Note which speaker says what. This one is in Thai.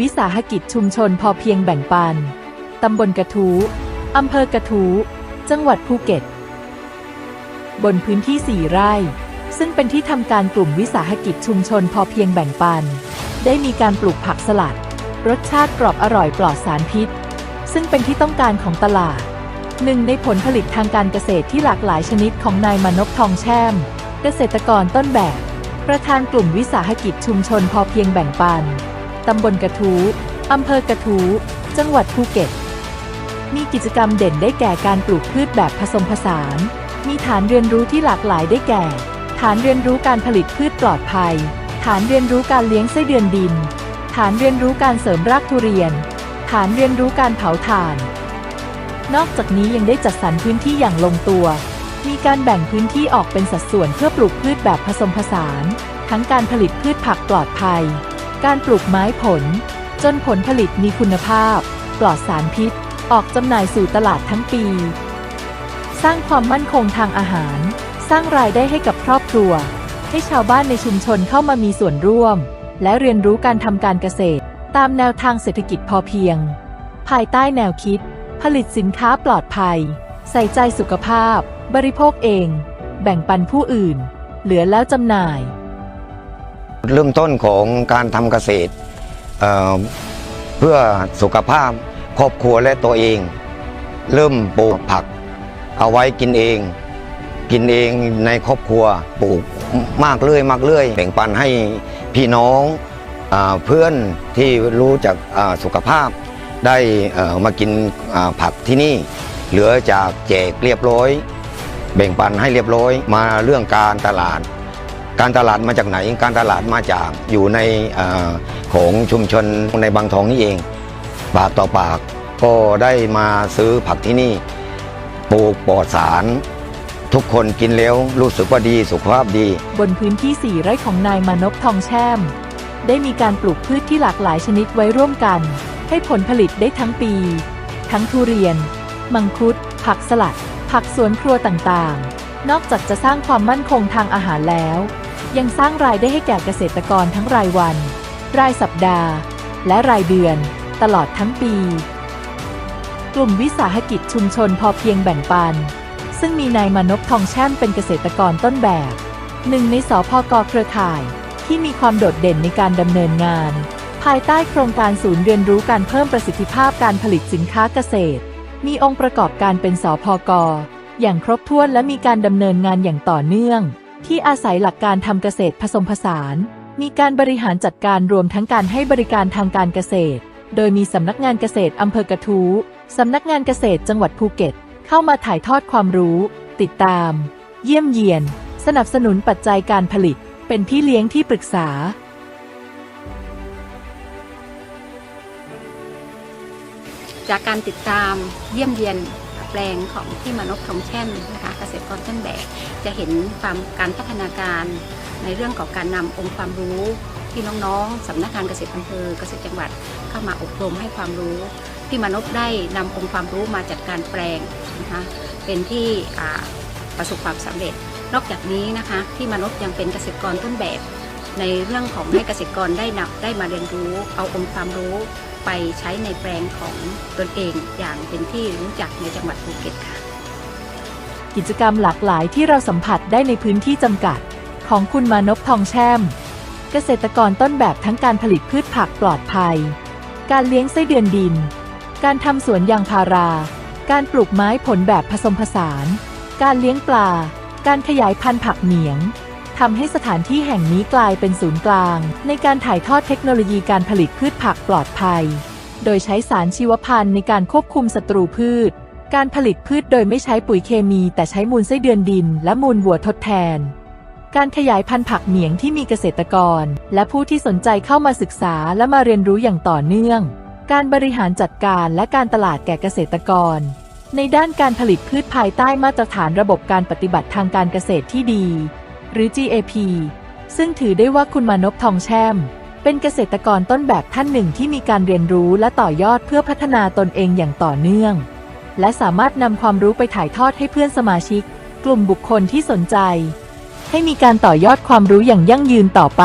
Speaker 1: วิสาหกิจชุมชนพอเพียงแบ่งปัน ตำบลกระทู้อำเภอกระทู้จังหวัดภูเก็ต บนพื้นที่ 4 ไร่ ซึ่งเป็นที่ทำการกลุ่มวิสาหกิจชุมชนพอเพียงแบ่งปัน ได้มีการปลูกผักสลัด รสชาติกรอบอร่อยปลอดสารพิษ ซึ่งเป็นที่ต้องการของตลาด หนึ่งในผลผลิตทางการเกษตรที่หลากหลายชนิดของนายมานพทองแช่ม เกษตรกรต้นแบบ ประธานกลุ่มวิสาหกิจชุมชนพอเพียงแบ่งปัน ตำบลกระทู้อำเภอกระทู้จังหวัดภูเก็ต มีกิจกรรมเด่นได้แก่การปลูกพืชแบบผสมผสาน มีฐานเรียนรู้ที่หลากหลายได้แก่ ฐานเรียนรู้การผลิตพืชปลอดภัย ฐานเรียนรู้การเลี้ยงไส้เดือนดิน ฐานเรียนรู้การเสริมรากทุเรียน ฐานเรียนรู้การเผาถ่าน นอกจากนี้ยังได้จัดสรรพื้นที่อย่างลงตัว มีการแบ่งพื้นที่ออกเป็นสัดส่วนเพื่อปลูกพืชแบบผสมผสาน ทั้งการผลิตพืชผักปลอดภัย การปลูกไม้ผล จนผลผลิตมีคุณภาพ ปลอดสารพิษ ออกจำหน่ายสู่ตลาดทั้งปี สร้างความมั่นคงทางอาหาร สร้างรายได้ให้กับครอบครัว ให้ชาวบ้านในชุมชนเข้ามามีส่วนร่วม และเรียนรู้การทำการเกษตร ตามแนวทางเศรษฐกิจพอเพียง ภายใต้แนวคิด ผลิตสินค้าปลอดภัย ใส่ใจสุขภาพ บริโภคเอง แบ่งปันผู้อื่น เหลือแล้วจำหน่าย
Speaker 2: เริ่มต้นของการทำเกษตรเเพื่อสุขภาพครอบครัวและตัวเอง เริ่มปลูกผัก เอาไว้กินเอง กินเองในครอบครัวปลูกมากเรื่อยมากเรื่อยแบ่งปันให้พี่น้องอเพื่อนที่รู้จักสุขภาพ ได้มากินผักที่นี่ เหลือจากแจกเรียบร้อย แบ่งปันให้เรียบร้อยมาเรื่องการตลาด การตลาดมาจากไหน การตลาดมาจากอยู่ในอของชุมชนในบางทองนี่เอง ปากต่อปากก็ได้มาซื้อผักที่นี่ปลูกปลอดสาร ทุกคนกินแล้วรู้สึกว่าดีสุขภาพดี
Speaker 1: บนพื้นที่4ไร่ของนายมานพทองแช่ม ได้มีการปลูกพืชที่หลากหลายชนิดไว้ร่วมกัน ให้ผลผลิตได้ทั้งปี ทั้งทุเรียน มังคุด ผักสลัด ผักสวนครัวต่างๆ นอกจากจะสร้างความมั่นคงทางอาหารแล้ว ยังสร้างรายได้ให้แก่เกษตรกรทั้งรายวัน รายสัปดาห์ และรายเดือน ตลอดทั้งปี กลุ่มวิสาหกิจชุมชนพอเพียงแบ่งปัน ซึ่งมีนายมานพทองแช่มเป็นเกษตรกรต้นแบบหนึ่งในสพกเครือข่าย ที่มีความโดดเด่นในการดำเนินงาน ภายใต้โครงการศูนย์เรียนรู้การเพิ่มประสิทธิภาพการผลิตสินค้าเกษตร มีองค์ประกอบการเป็นสพกอย่างครบถ้วนและมีการดำเนินงานอย่างต่อเนื่อง ที่อาศัยหลักการทำเกษตรผสมผสาน มีการบริหารจัดการรวมทั้งการให้บริการทางการเกษตร โดยมีสำนักงานเกษตรอำเภอกระทู้สำนักงานเกษตรจังหวัดภูเก็ต เข้ามาถ่ายทอดความรู้ ติดตาม เยี่ยมเยียน สนับสนุนปัจจัยการผลิต เป็นพี่เลี้ยงที่ปรึกษา
Speaker 3: จากการติดตามเยี่ยมเยียนแปลงของที่มานพทองแช่มนะคะ ษตรกรต้นแบบ จะเห็นความการพัฒนาการในเรื่องของการนำองค์ความรู้ที่น้องๆสำนักงานเกษตรอำเภอเกษตรจังหวัดเข้ามาอบรมให้ความรู้ ที่มานพได้นำองค์ความรู้มาจัดการแปลงนะคะเป็นที่ประสบความสำเร็จ นอกจากนี้นะคะที่มานพยังเป็นเกษตรกรต้นแบบ ในเรื่องของให้เกษตรกรได้นำได้มาเรียนรู้ เอาองค์ความรู้ไปใช้ในแปลงของตนเองอย่างเป็นที่รู้จักในจังหวัดภูเก็ตค่ะ
Speaker 1: กิจกรรมหลากหลายที่เราสัมผัสได้ในพื้นที่จำกัด ของคุณมานพทองแช่ม เกษตรกรต้นแบบทั้งการผลิตพืชผักปลอดภัย การเลี้ยงไส้เดือนดิน การทำสวนยางพารา การปลูกไม้ผลแบบผสมผสาน การเลี้ยงปลา การขยายพันธุ์ผักเหนียงทำให้สถานที่แห่งนี้กลายเป็นศูนย์กลาง ในการถ่ายทอดเทคโนโลยีการผลิตพืชผักปลอดภัย โดยใช้สารชีวพันธุ์ในการควบคุมศัตรูพืช การผลิตพืชโดยไม่ใช้ปุ๋ยเคมี แต่ใช้มูลไส้เดือนดิน และมูลวัวทดแทน การขยายพันธุ์ผักเหนียงที่มีเกษตรกร และผู้ที่สนใจเข้ามาศึกษาและมาเรียนรู้อย่างต่อเนื่อง การบริหารจัดการและการตลาดแก่เกษตรกร ในด้านการผลิตพืชภายใต้มาตรฐานระบบการปฏิบัติทางการเกษตรที่ดี หรือ GAP ซึ่งถือได้ว่าคุณมานพทองแช่มเป็นเกษตรกรต้นแบบท่านหนึ่งที่มีการเรียนรู้และต่อยอดเพื่อพัฒนาตนเองอย่างต่อเนื่อง และสามารถนำความรู้ไปถ่ายทอดให้เพื่อนสมาชิก กลุ่มบุคคลที่สนใจ ให้มีการต่อยอดความรู้อย่างยั่งยืนต่อไป